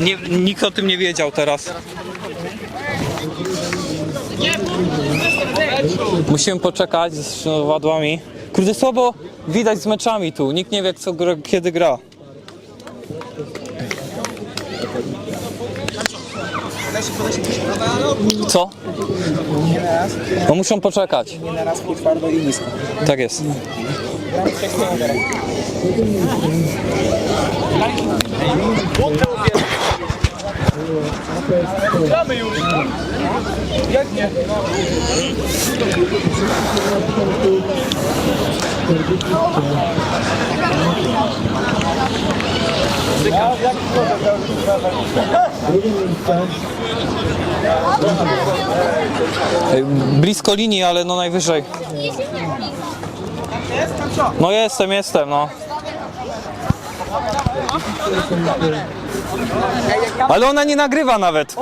Nie, nikt o tym nie wiedział teraz. Musimy poczekać z wadłami. Kurde, słabo widać z meczami tu. Nikt nie wie, co kiedy gra. Co? No muszą poczekać. Nie na raz twardo i nisko. Tak jest. Ej, Blisko linii, ale no najwyżej. No jestem, jestem, no. Ale ona nie nagrywa nawet.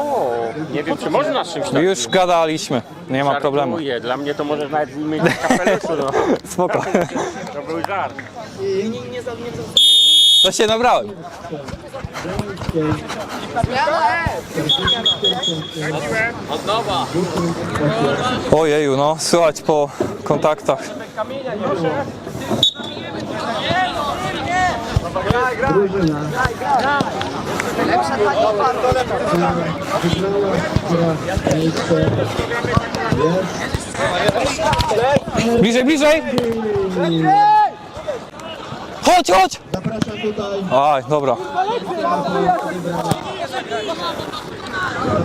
Nie wiem, czy można z czymś takim. Już gadaliśmy, nie ma problemu. Żartuję. Dla mnie to możesz nawet wymienić kapeluszu, no. Spoko. To był żart. To się nabrałem. Ojeju, no, słychać po kontaktach. Bliżej, bliżej! Chodź, chodź! Zapraszam tutaj, Aj, dobra.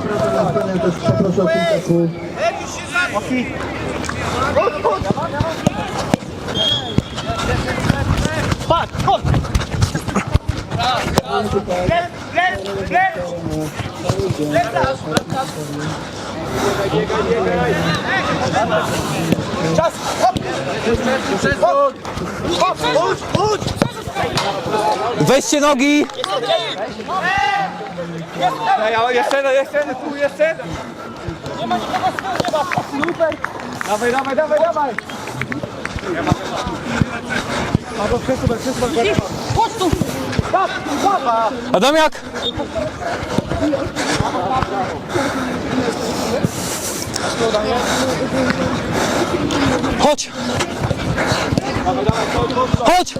zapraszam na scenę, też o kilka słów. Weźcie nogi! Jeszcze jeden, jeszcze jeden, tu jeszcze jeden. Nie ma nikogo z tyłu, nie ma. Super. Dawaj, dawaj, dawaj, dawaj. Albo przesuwaj, przesuwaj. Chodź tu. Adamiak! Chodź! Chodź!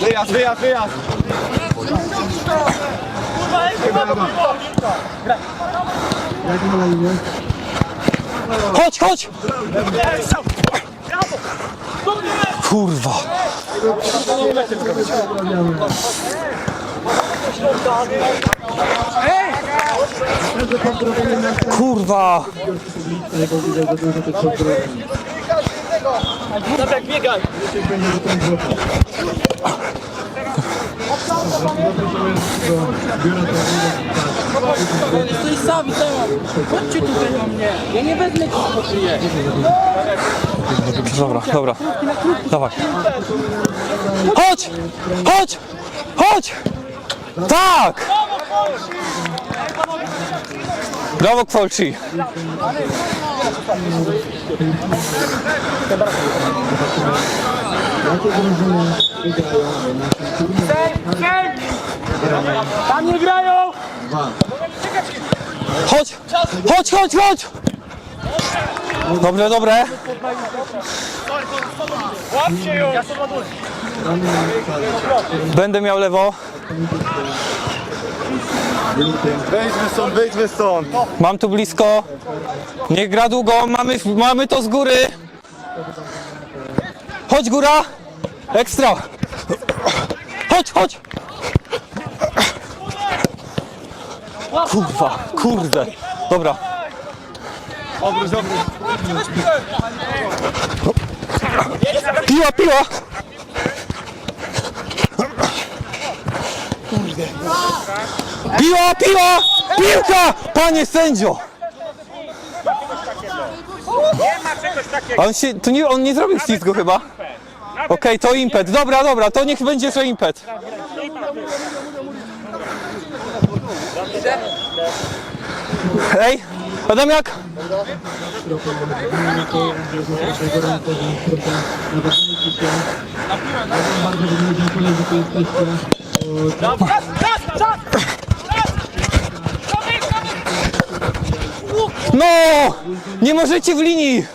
Wyjazd, wyjazd, wyjazd. Jak ma na imię? Chodź, chodź! Kurwa! Kurwa! Tak biegaj. Jesteś sami temat. Chodźcie tutaj do mnie. Ja nie wezmę cię poczyję. Dobra, dobra. Dawaj. Chodź! Chodź! Chodź! Tak! Brawo, Kwolci! Tam nie grają. Chodź! Chodź, chodź, chodź! Dobre, dobre. Łapcie ją. Będę miał lewo. Wejdźmy stąd, wejdźmy stąd. Mam tu blisko. Nie gra długo. Mamy, mamy to z góry. Chodź, góra. Ekstra. Chodź, chodź. Kurwa, kurde. Dobra. Obróć, obróć. Piła, piła. Piła, piła! Piłka! Panie sędzio! A on się, to nie, on nie zrobił ślizgu chyba. Okej, to impet. Dobra, dobra, to niech będzie, że impet. Ej, Adamiak! Bardzo jesteście. No! Nie możecie w linii!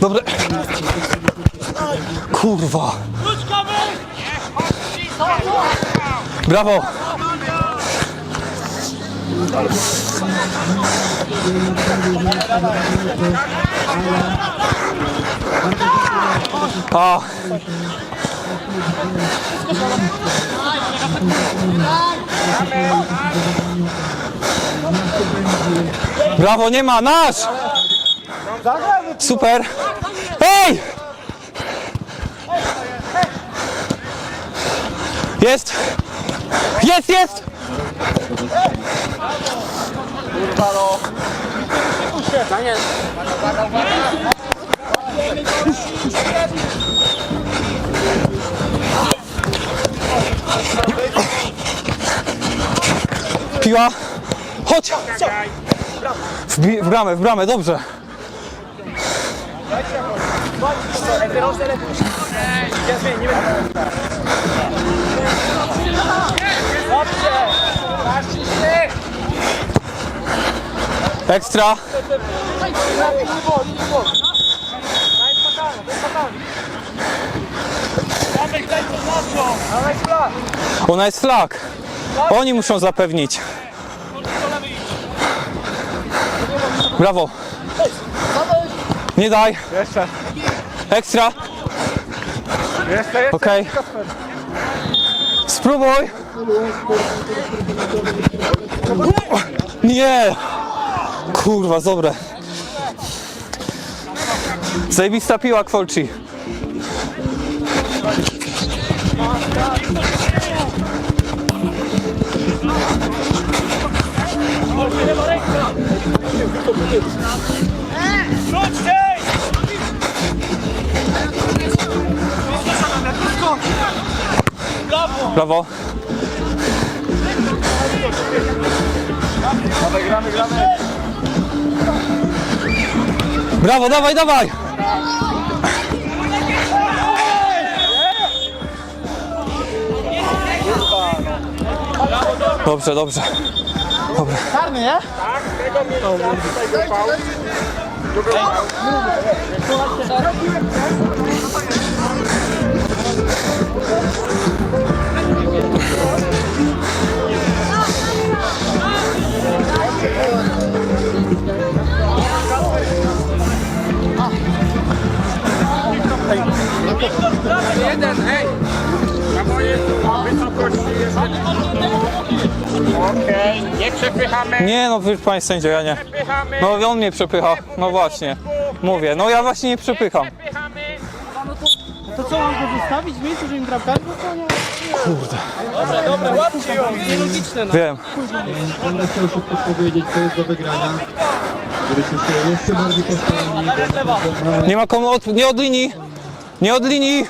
Dobre. Kurwa. Brawo. A. Brawo, nie ma, nasz! Super! Hej! Jest! Jest, jest! Piła! Chodź! W, w bramę, w bramę, dobrze. Ekstra. Ona jest flag. Oni muszą zapewnić. Brawo. Nie daj. Jeszcze, Ekstra. jeszcze, jeszcze. Okej. Spróbuj. Nie. Kurwa, dobre. Zajebista piła, Kwolci. Brawo. Gramy, gramy. Brawo, dawaj, dawaj! Dobrze, dobrze. Na mojej wysokości jeżeli... Okej, nie przepychamy. Nie no, wiesz panie sędzio, ja nie. Przepychamy. No on mnie przepycha. No właśnie. Mówię, no ja właśnie nie przepycham. Przepychamy. To co, mam go zostawić w miejscu, że im bramkarz wypełnia? Kurde. Dobra, dobra, łapcie ją. Nielogiczne, no. Wiem. Będę chciał szybko powiedzieć, co jest do wygrania. Żebyśmy się jeszcze bardziej postarali. Nie ma komu od, nie od linii. Nie od linii.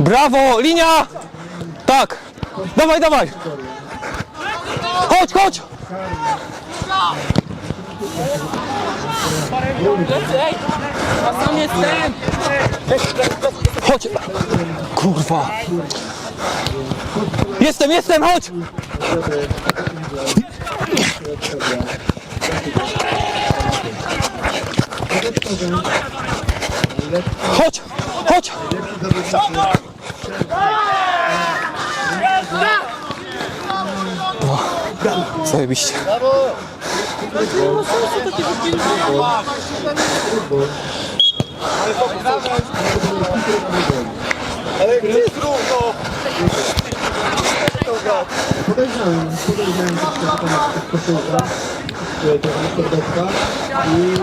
Brawo, linia! Tak. Dawaj, dawaj. Chodź, chodź. Chodź. Kurwa. Jestem, jestem, chodź. Chodź, chodź. O, Zajebiście. Podejrzałem, podejrzałem troszkę, że to ma jakaś koszulka, czy to jest serdetka i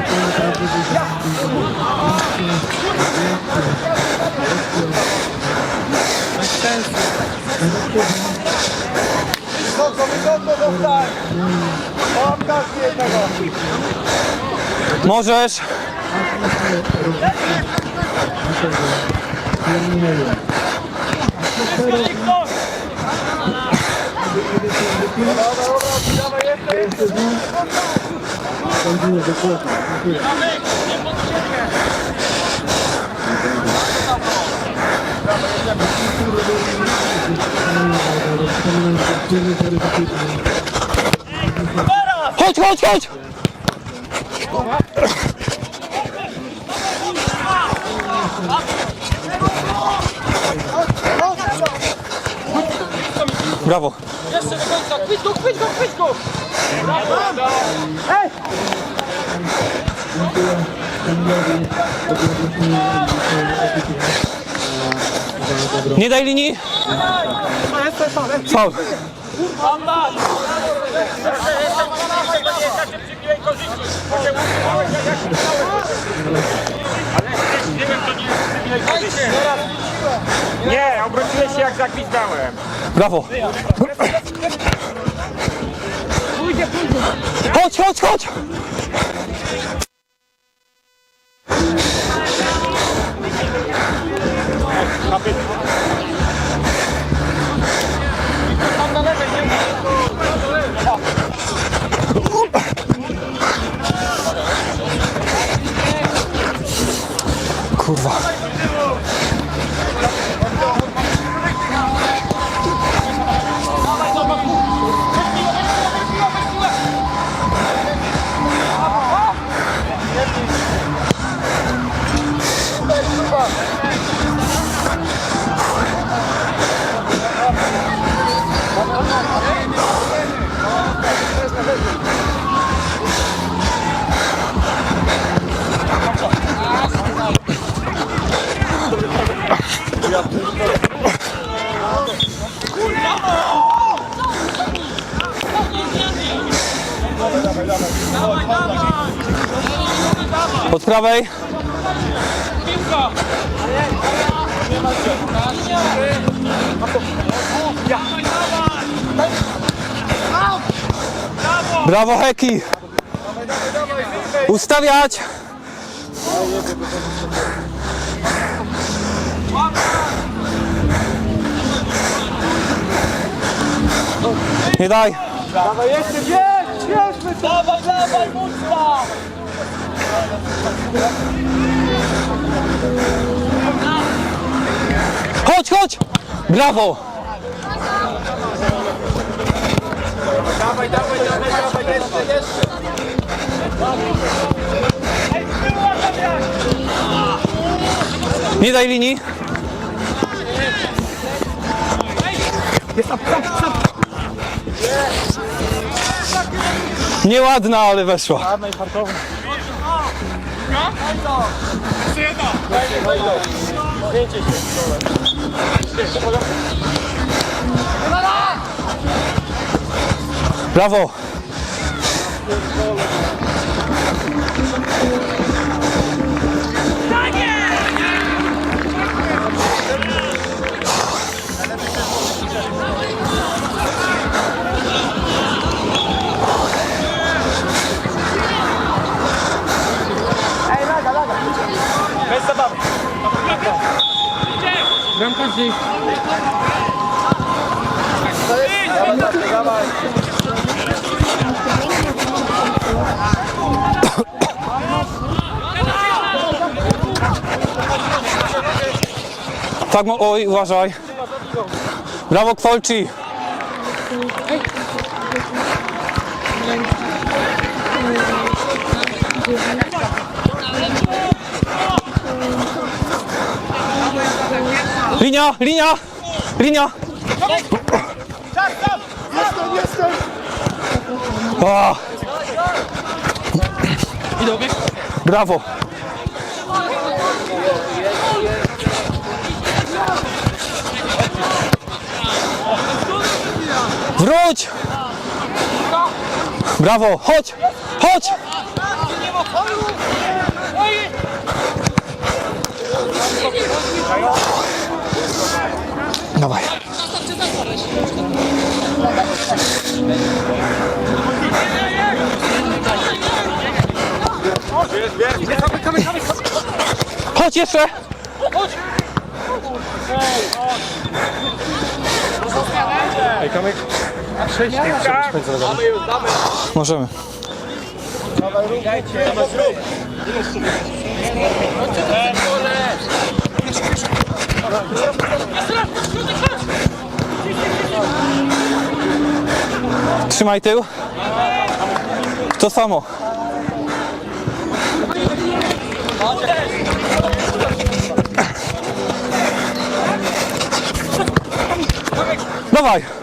to. Możesz. Sądzimy dokładnie. Dziękuję. Chodź, chodź, chodź! Brawo. Jeszcze do końca, chwyć go, chwyć go, chwyć go! Za dobro. Nie daj linii. Faul. Nie, zagwizdałem. Brawo. Chodź, chodź, chodź! Kurwa. Od prawej. Brawo Heki. Ustawiać. Nie daj. Dawaj jeszcze, bierz, bierzmy to! Dawaj, dawaj, mocno! Chodź, chodź. Brawo. Dawaj, dawaj, dawaj, dawaj, jeszcze, jeszcze! Nie daj linii. Nieładna, ale weszła. Brawo. Tak, mo- oj, uważaj. Brawo, Kwolci. Linia, linia, linia. O. Brawo. Wróć! Brawo, chodź! Chodź! Dawaj. Bierz, bierz. Chodź jeszcze! Możemy. Trzymaj tył. To samo. Dawaj.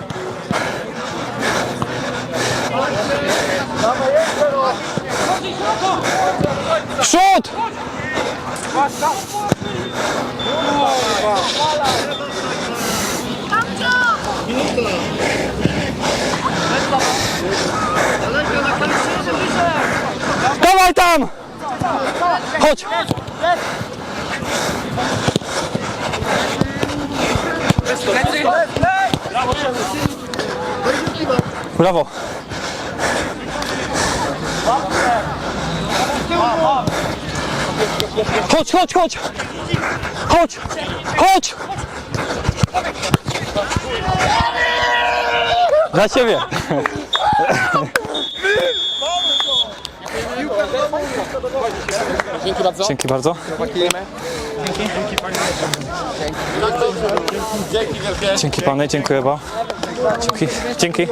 Przód! Dawaj tam! Chodź! Brawo! Chodź, chodź, chodź! Chodź! Chodź! Dla ciebie! Dzięki bardzo. Dzięki bardzo. Dzięki panie, dziękuję bardzo. Dzięki. Dzięki.